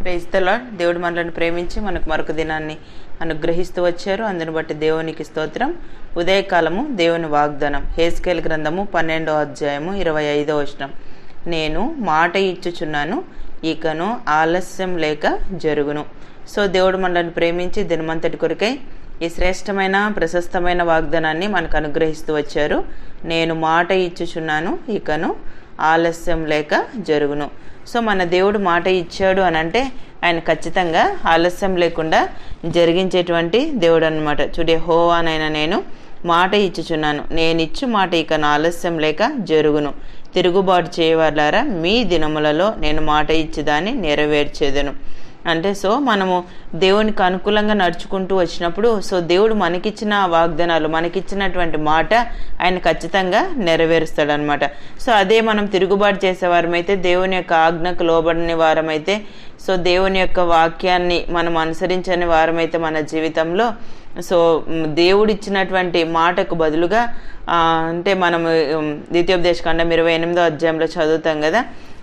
క్రైస్తల దేవుడు మనల్ని ప్రేమించి మనకు మరొక దినాన్ని అనుగ్రహిస్తూ వచ్చారు. అందుని బట్టి దేవునికి స్తోత్రం. ఉదయకాలము దేవుని వాగ్దానం. హేస్కేల్ గ్రంథము పన్నెండో అధ్యాయము ఇరవై ఐదో వచనం. నేను మాట ఇచ్చుచున్నాను ఇకను ఆలస్యం లేక జరుగును. సో దేవుడు మనల్ని ప్రేమించి దినమంతటి కొరకై ఈ శ్రేష్టమైన ప్రశస్తమైన వాగ్దానాన్ని మనకు అనుగ్రహిస్తూ వచ్చారు. నేను మాట ఇచ్చుచున్నాను ఇకను ఆలస్యం లేక జరుగును. సో మన దేవుడు మాట ఇచ్చాడు అని అంటే ఆయన ఖచ్చితంగా ఆలస్యం లేకుండా జరిగించేటువంటి దేవుడు అనమాట చూడే హో అనైనా నేను మాట ఇచ్చుచున్నాను. నేను ఇచ్చు మాట ఇక నా ఆలస్యం లేక జరుగును. తిరుగుబాటు చేయవలారా మీ దినములలో నేను మాట ఇచ్చేదాన్ని నెరవేర్చేదను. అంటే సో మనము దేవునికి అనుకూలంగా నడుచుకుంటూ వచ్చినప్పుడు సో దేవుడు మనకిచ్చిన వాగ్దానాలు మనకిచ్చినటువంటి మాట ఆయన ఖచ్చితంగా నెరవేరుస్తాడనమాట. సో అదే మనం తిరుగుబాటు చేసేవారమైతే దేవుని యొక్క ఆజ్ఞకు లోబడని వారమైతే సో దేవుని యొక్క వాక్యాన్ని మనం అనుసరించని వారమైతే మన జీవితంలో సో దేవుడిచ్చినటువంటి మాటకు బదులుగా అంటే మనం ద్వితీయోపదేశకాండం ఇరవై ఎనిమిదో అధ్యాయంలో చదువుతాం కదా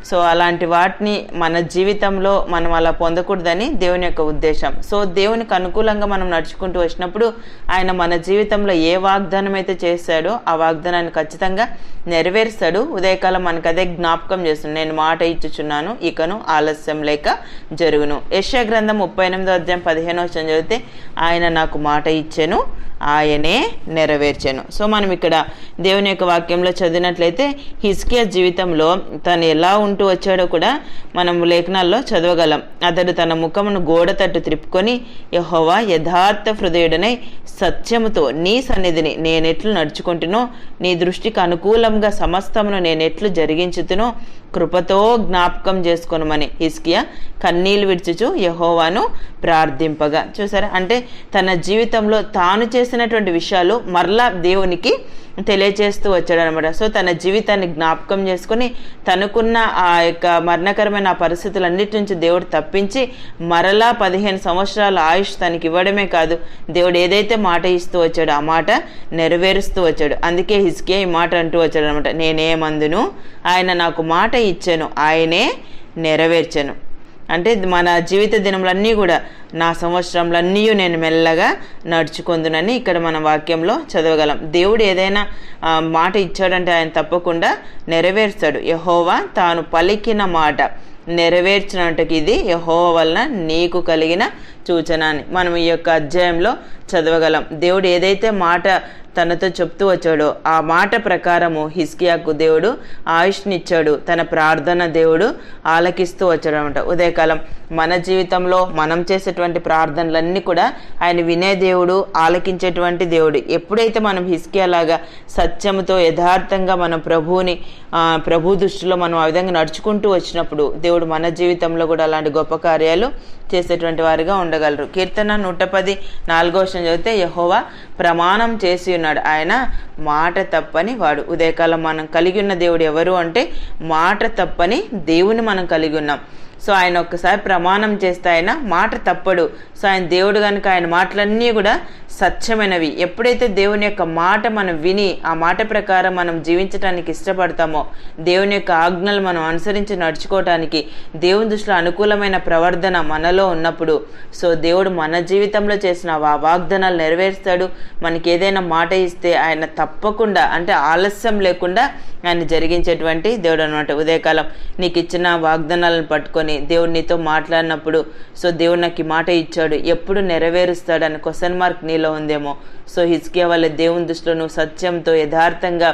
సో అలాంటి వాటిని మన జీవితంలో మనం అలా పొందకూడదని దేవుని యొక్క ఉద్దేశం. సో దేవునికి అనుకూలంగా మనం నడుచుకుంటూ వచ్చినప్పుడు ఆయన మన జీవితంలో ఏ వాగ్దానం అయితే చేశాడో ఆ వాగ్దానాన్ని ఖచ్చితంగా నెరవేరుస్తాడు. ఉదయకాలం మనకు అదే జ్ఞాపకం చేస్తుంది. నేను మాట ఇచ్చుచున్నాను ఇకను ఆలస్యం లేక జరుగును. యశ్యా గ్రంథం ముప్పై ఎనిమిదో అధ్యాయం పదిహేనో వచ్చిన చదివితే ఆయన నాకు మాట ఇచ్చాను ఆయనే నెరవేర్చాను. సో మనం ఇక్కడ దేవుని యొక్క వాక్యంలో చదివినట్లయితే హిస్కియా జీవితంలో తను ఎలా ఉంటూ వచ్చాడో కూడా మనం లేఖనాల్లో చదవగలం. అతడు తన ముఖమును గోడ తట్టు త్రిప్పుకొని యహోవా యథార్థ హృదయుడనై సత్యముతో నీ సన్నిధిని నేనెట్లు నడుచుకుంటునో నీ దృష్టికి అనుకూలంగా సమస్తమును నేనెట్లు జరిగించుతునో కృపతో జ్ఞాపకం చేసుకోనమని హిస్కియా కన్నీళ్ళు విడిచుచు యహోవాను ప్రార్థింపగా. చూసారా? అంటే తన జీవితంలో తాను చేసినటువంటి విషయాలు మరలా దేవునికి తెలియజేస్తూ వచ్చాడు అనమాట సో తన జీవితాన్ని జ్ఞాపకం చేసుకుని తనకున్న ఆ యొక్క మరణకరమైన పరిస్థితులన్నిటి నుంచి దేవుడు తప్పించి మరలా పదిహేను సంవత్సరాల ఆయుష్ తనకి ఇవ్వడమే కాదు దేవుడు ఏదైతే మాట ఇస్తూ వచ్చాడో ఆ మాట నెరవేరుస్తూ వచ్చాడు. అందుకే హిస్కే ఈ మాట అంటూ వచ్చాడు అనమాట నేనేమందును? ఆయన నాకు మాట ఇచ్చాను ఆయనే నెరవేర్చాను. అంటే మన జీవిత దినములన్నీ కూడా నా సంవత్సరంలన్నీ నేను మెల్లగా నడుచుకుందునని ఇక్కడ మన వాక్యంలో చదవగలం. దేవుడు ఏదైనా మాట ఇచ్చాడంటే ఆయన తప్పకుండా నెరవేరుస్తాడు. యహోవా తాను పలికిన మాట నెరవేర్చినట్టుకి ఇది యహోవా వలన నీకు కలిగిన సూచన అని మనం ఈ యొక్క అధ్యాయంలో చదవగలం. దేవుడు ఏదైతే మాట తనతో చెప్తూ వచ్చాడో ఆ మాట ప్రకారము హిస్కియాకు దేవుడు ఆయుష్నిచ్చాడు. తన ప్రార్థన దేవుడు ఆలకిస్తూ వచ్చాడు అనమాట ఉదయకాలం మన జీవితంలో మనం చేసేటువంటి ప్రార్థనలన్నీ కూడా ఆయన వినే దేవుడు ఆలకించేటువంటి దేవుడు. ఎప్పుడైతే మనం హిస్కియాలాగా సత్యంతో యథార్థంగా మనం ప్రభువుని ప్రభు దృష్టిలో మనం ఆ విధంగా నడుచుకుంటూ వచ్చినప్పుడు దేవుడు మన జీవితంలో కూడా అలాంటి గొప్ప కార్యాలు చేసేటువంటి వారిగా పొందగలరు కీర్తన నూట పది నాలుగో విషయం చదివితే యహోవా ప్రమాణం చేసి ఉన్నాడు. ఆయన మాట తప్పని వాడు. ఉదయకాలం మనం కలిగి ఉన్న దేవుడు ఎవరు అంటే మాట తప్పని దేవుని మనం కలిగి ఉన్నాం. సో ఆయన ఒక్కసారి ప్రమాణం చేస్తే ఆయన మాట తప్పడు. సో ఆయన దేవుడు కనుక ఆయన మాటలన్నీ కూడా సత్యమైనవి. ఎప్పుడైతే దేవుని యొక్క మాట మనం విని ఆ మాట ప్రకారం మనం జీవించడానికి ఇష్టపడతామో దేవుని యొక్క ఆజ్ఞలు మనం అనుసరించి నడుచుకోవటానికి దేవుని దృష్టిలో అనుకూలమైన ప్రవర్ధన మనలో ఉన్నప్పుడు సో దేవుడు మన జీవితంలో చేసిన ఆ వాగ్దానాలు నెరవేరుస్తాడు. మనకి ఏదైనా మాట ఇస్తే ఆయన తప్పకుండా అంటే ఆలస్యం లేకుండా ఆయన జరిగించేటువంటి దేవుడు అనమాట ఉదయకాలం. నీకు ఇచ్చిన వాగ్దానాలను పట్టుకొని దేవుడు నీతో మాట్లాడినప్పుడు సో దేవుడు నాకు ఈ మాట ఇచ్చాడు ఎప్పుడు నెరవేరుస్తాడు అని క్వశ్చన్ మార్క్ నీలో ఉందేమో. సో హిస్కే వాళ్ళ దేవుని దృష్టిలో నువ్వు సత్యంతో యథార్థంగా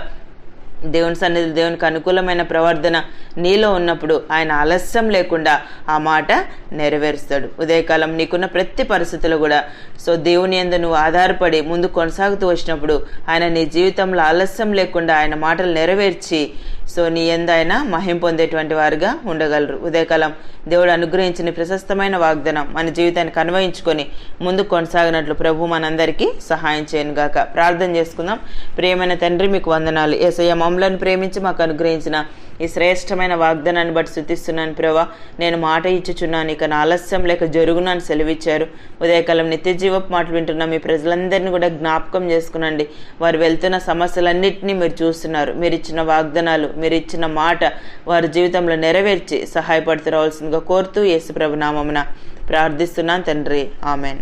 దేవుని సన్నిధి దేవునికి అనుకూలమైన ప్రవర్తన నీలో ఉన్నప్పుడు ఆయన ఆలస్యం లేకుండా ఆ మాట నెరవేరుస్తాడు. ఉదయకాలం నీకున్న ప్రతి పరిస్థితులు కూడా సో దేవుని ఎందు నువ్వు ఆధారపడి ముందు కొనసాగుతూ వచ్చినప్పుడు ఆయన నీ జీవితంలో ఆలస్యం లేకుండా ఆయన మాటలు నెరవేర్చి సో నీ ఎందైనా మహిం పొందేటువంటి వారుగా ఉండగలరు. ఉదయకాలం దేవుడు అనుగ్రహించిన ప్రశస్తమైన వాగ్దానం మన జీవితాన్ని కన్వయించుకొని ముందు కొనసాగినట్లు ప్రభు మనందరికీ సహాయం చేయను గాక. ప్రార్థన చేసుకుందాం. ప్రియమైన తండ్రి మీకు వందనాలు. ఏసయ్య మమ్మలను ప్రేమించి మాకు అనుగ్రహించిన ఈ శ్రేష్టమైన వాగ్దానాన్ని బట్టి శుతిస్తున్నాను ప్రభా. నేను మాట ఇచ్చుచున్నాను ఇక నా ఆలస్యం లేక జరుగునని సెలవిచ్చారు. ఉదయకాలం నిత్య జీవపు మాటలు వింటున్న. మీ ప్రజలందరినీ కూడా జ్ఞాపకం చేసుకునండి. వారు వెళ్తున్న సమస్యలన్నింటినీ మీరు చూస్తున్నారు. మీరు ఇచ్చిన వాగ్దానాలు మీరు ఇచ్చిన మాట వారి జీవితంలో నెరవేర్చి సహాయపడుతూ రావాల్సిందిగా కోరుతూ యేసుప్రభు నామమున ప్రార్థిస్తున్నాను తండ్రి. ఆమెన్.